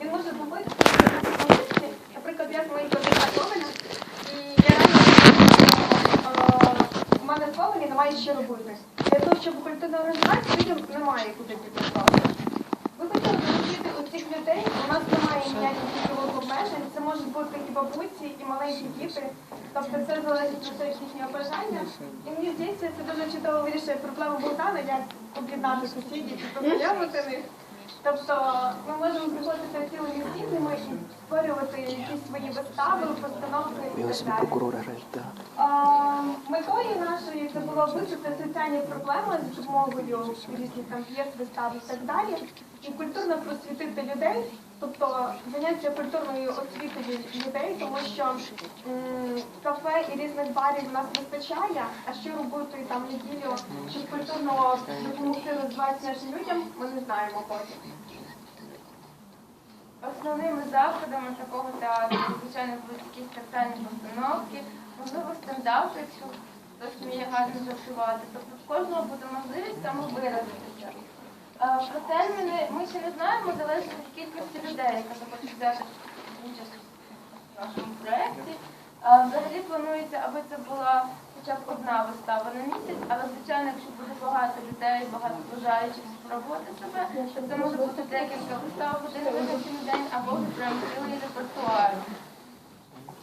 Він може позиції, наприклад, я з моїм Ковеля, і я реально е, у мене в Ковелі немає що робити. Для того, щоб культурно організацію, людям немає куди піти справді. Ви хотіли залучити оцих людей, у нас немає ніяких вікових обмежень, це можуть бути і бабусі, і маленькі діти. Тобто це залежить від їхнього бажання. І мені здається, це дуже чудово вирішує проблему Богдана, як об'єднати сусідів і познайомити них. Тобто ми можемо приходити цілими сім'ями і створювати якісь свої вистави, постановки і так далі. Метою нашої це було вивчити соціальні проблеми з допомогою різних там п'єс, вистав і так далі, і культурно просвітити людей, тобто заняття культурною освітою людей, тому що м, кафе і різних барів у нас вистачає, а що робити там неділю, щоб культурно допомогти розвиватися нашим людям, ми не знаємо поки. Основними заходами такого театру, звичайно, будуть якісь театральні постановки, можливо, стендапи, якщо хтось вміє гарно жартувати. Тобто в кожного буде можливість самовиразитися. Про терміни ми ще не знаємо, залежить від кількості людей, яка захоче взяти участь в нашому проєкті. Взагалі планується, аби це була хоча б одна вистава на місяць, але звичайно, якщо буде багато людей, багато бажаючих спробувати себе, то це може бути декілька вистав в один визначений день або прям цілий репертуар.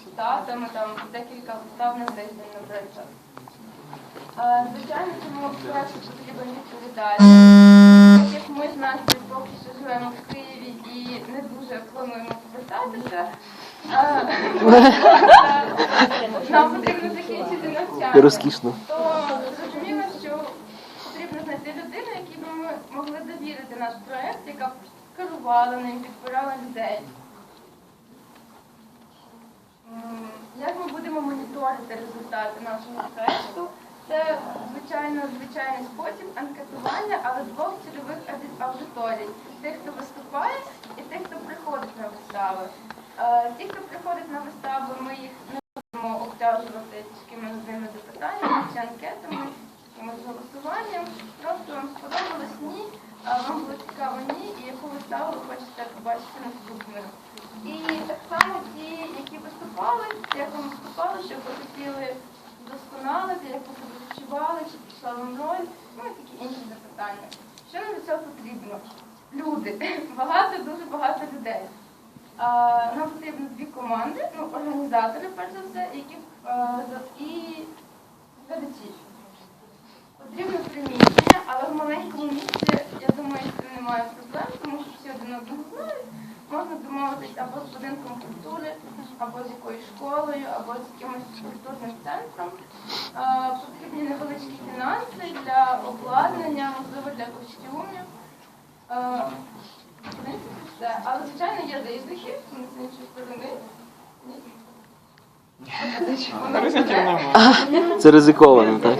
Цитатами там декілька вистав на тиждень, наприклад. Звичайно, цьому проєкту потрібен відповідальність. З Настю поки що живемо в Києві і не дуже плануємо повертатися, нам потрібно закінчити навчання. Розкішно. То зрозуміло, що потрібно знайти людину, якій би ми могли довірити наш проєкт, яка б керувала ним, підбирала людей. Як ми будемо моніторити результати нашого проєкту? Це, звичайно, звичайний спосіб анкетування, але двох цільових аудиторій. Тих, хто виступає, і тих, хто приходить на вистави. Е, Ті, хто приходить на вистави, ми їх не будемо обтяжувати якимись нудними запитаннями чи анкетами, якимось голосуванням. Просто вам сподобалось ні, вам було цікаво ні, і яку виставу ви хочете побачити наступною. І так само ті, які виступали, як ви виступали, що ви хотіли вдосконалити, як ви відчували, чи пішла роль, ну і такі інші запитання. Що нам для цього потрібно? Люди. Багато, дуже багато людей. Нам потрібно дві команди, ну, організатори, перш за все, які, і глядачі. Потрібно приміщення, але в маленькому місці, я думаю, що немає проблем, тому що всі один одного знають. Можна домовитись або з будинком культури, або з якоюсь школою, або з якимось культурним центром. А, Потрібні невеличкі фінанси для обладнання, можливо, для костюмів. А, в принципі, все. Але, звичайно, є ризики, вони з іншої сторони. Це ризиковано, так?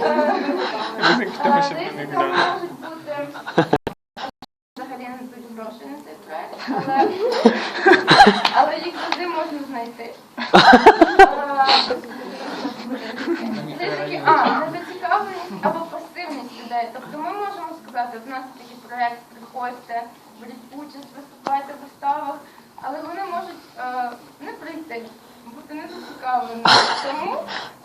Ризик в тому, що ти не Ризиком глянеш. можуть бути взагалі не дають грошей але, але їх завжди можна знайти. Ризики, а, незацікавленість або пасивність людей. Тобто ми можемо сказати, в нас такий проект, приходьте, беріть участь, виступайте в виставах, але вони можуть е, не прийти, бути не зацікавленими. Тому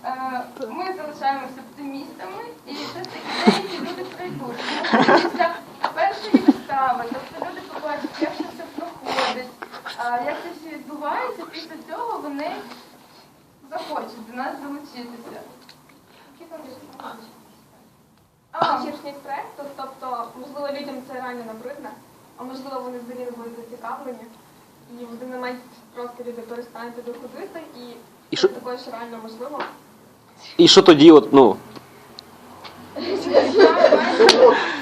е, ми залишаємося оптимістами і все ж таки деякі люди прийдуть. Тому що Після першої вистави, тобто люди побачать, як це все проходить, а, як це все відбувається, після цього вони захочуть до нас долучитися. А, Чіршність проєкту, тобто, можливо, людям це реально набридне, а можливо, вони взагалі не будуть зацікавлені. І в один момент просто люди перестануть туди ходити, і, І це що- також реально можливо. І що тоді, от, ну,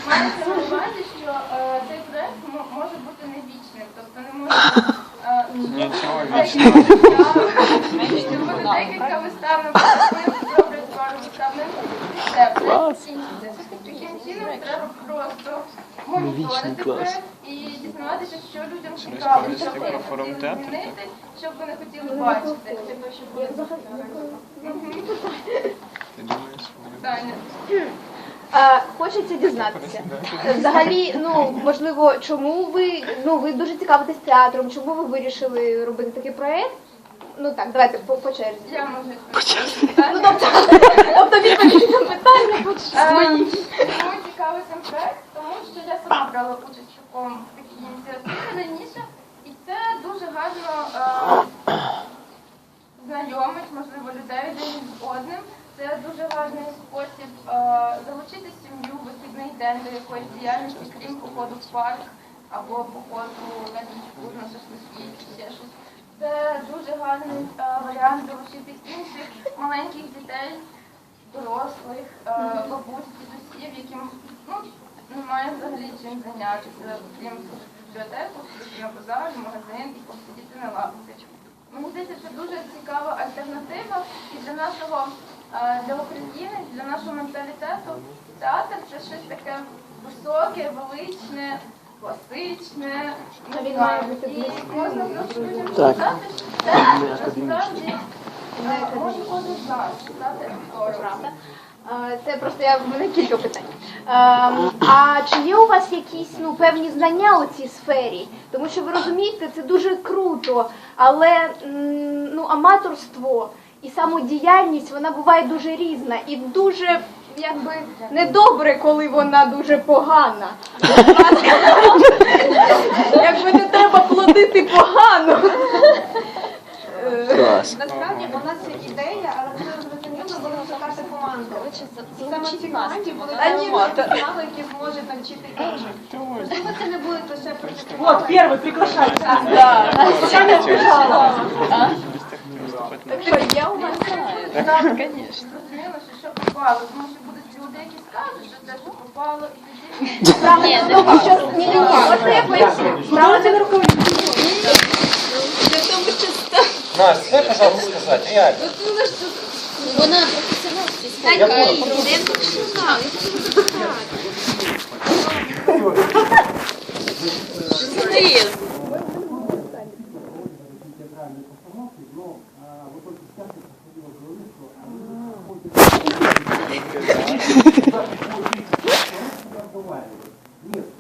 Мається на увазі, що е, цей проект може бути не вічним, тобто не може Нічого декілька вистав, буде декілька вистав, наприклад, ми зроблять пару вистав на місяць, і все, проект кінчиться. Таким чином треба просто моніторити клас. і дізнаватися, що людям цікаво, що вони хотіли змінити, що б вони хотіли бачити. Щоб були Ти думаєш, вони Питання. Е, Хочеться дізнатися. Е, Взагалі, ну можливо, чому ви ну ви дуже цікавитесь театром? Чому ви вирішили робити такий проект? Ну так, давайте по, по черзі. Я можу відповісти. Ну тобто, тобто відповідь на питання по свої. Чому цікавий цей проект? Тому що я сама брала участь в такому в такій ініціативі раніше, і це дуже гарно е, знайомить, можливо, людей один з одним. Це дуже гарний спосіб е, залучити сім'ю в вихідний день до якоїсь діяльності, крім походу в парк або походу на річку, на шашлики чи ще щось. Це дуже гарний е, варіант залучити інших маленьких дітей дорослих, е, бабусь, дідусів, яким ну, немає взагалі чим зайнятися, крім бібліотеку, на базар, в магазин і посидіти на лавці. Мені здається, це дуже цікава альтернатива і для нашого для України, для нашого менталітету. Театр це щось таке високе, величне, класичне. І можна просто людям сказати, що це насправді може кожен з нас стати. Правда. Це просто я в мене кілька питань. А чи є у вас якісь ну певні знання у цій сфері? Тому що ви розумієте, це дуже круто, але ну аматорство і самодіяльність вона буває дуже різна і дуже якби недобре, коли вона дуже погана. Якби не треба плодити погано. Насправді у нас є ідея, але ми зрозуміло будемо шукати команду. Саме в цій команді були професіонали, які зможуть навчити інших. Можливо, це не буде лише професіонали. Вот, первый, приглашайте. Так що я у вас Зрозуміло, що що попало, тому що будуть люди, які скажуть, що це що попало, і тоді не ні, ні, ні. Справа не Настя, дай, пожалуйста, сказать, реально. Вона професіонал Я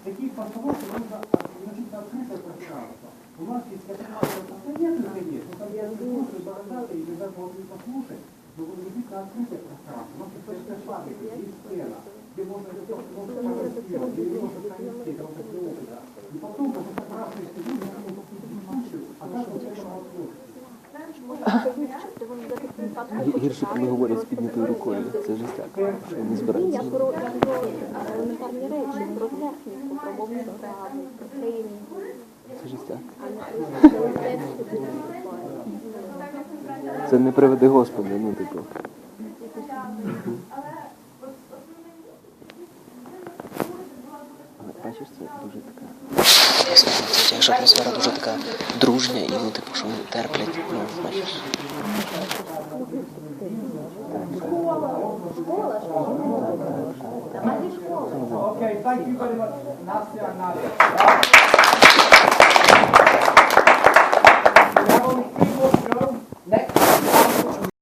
таких постановок нужно относительно открытое пространство. У нас есть категория постоянно, конечно, но там я слушаю бородатые, и когда можно послушать, но вот действительно открытое пространство. У нас есть точно фабрика, есть сцена, где можно немножко порастет, где немножко провести, это вот такие опыта. И потом, вот это красный стиль, мы можем послушать, а как вот это вот Гірше, коли говорять з піднятою рукою. Це жестяк. Що не збирається. про елементарні речі, про техніку, про мовні справи, про тренінг, Це не. Це не приведи Господи, ну типу. Але бачиш, це дуже така. Якщо атмосфера дуже така дружня і ну, типу, що вони терплять, ну, бачиш. Okay, thank you very much, Настя Nadia.